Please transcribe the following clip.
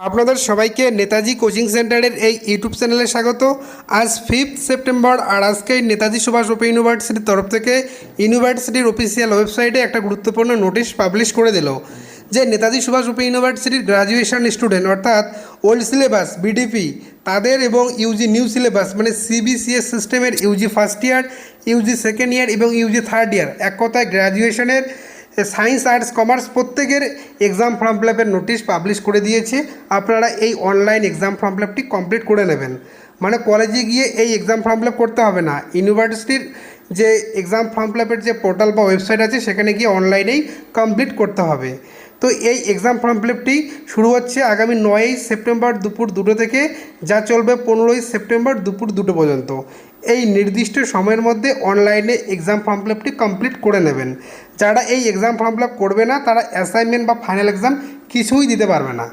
আপনাদের সবাইকে নেতাজি কোচিং সেন্টারের এই ইউটিউব চ্যানেলে স্বাগত। আজ ফিফথ সেপ্টেম্বর আর আজকে নেতাজি সুভাষ ওপেন ইউনিভার্সিটির তরফ থেকে ইউনিভার্সিটির অফিসিয়াল ওয়েবসাইটে একটা গুরুত্বপূর্ণ নোটিশ পাবলিশ করে দিল, যে নেতাজি সুভাষ ওপেন ইউনিভার্সিটির গ্রাজুয়েশন স্টুডেন্ট অর্থাৎ ওল্ড সিলেবাস বিডিপি তাদের এবং ইউজি নিউ সিলেবাস মানে সিবিসিএস সিস্টেমের UG first year UG second year এবং ইউজি থার্ড ইয়ার এক কথায় গ্র্যাজুয়েশনের সায়েন্স, আর্টস, কমার্স প্রত্যেকের exam form fill notice publish করে দিয়েছে। আপনারা এই online exam form fill complete করে নেবেন। মানে কলেজে গিয়ে এই এক্সাম ফর্ম ফিলাপ করতে হবে না। ইউনিভার্সিটির যে এক্সাম ফর্ম ফিলাপের যে পোর্টাল বা ওয়েবসাইট আছে, সেখানে গিয়ে অনলাইনেই কমপ্লিট করতে হবে। তো এই এক্সাম ফর্ম ফিলাপটি শুরু হচ্ছে আগামী নয়ই সেপ্টেম্বর দুপুর দুটো থেকে, যা চলবে পনেরোই সেপ্টেম্বর দুপুর দুটো পর্যন্ত। এই নির্দিষ্ট সময়ের মধ্যে অনলাইনে এক্সাম ফর্ম ফিলাপটি কমপ্লিট করে নেবেন। যারা এই এক্সাম ফর্ম ফিলাপ করবে না, তারা অ্যাসাইনমেন্ট বা ফাইনাল এক্সাম কিছুই দিতে পারবে না।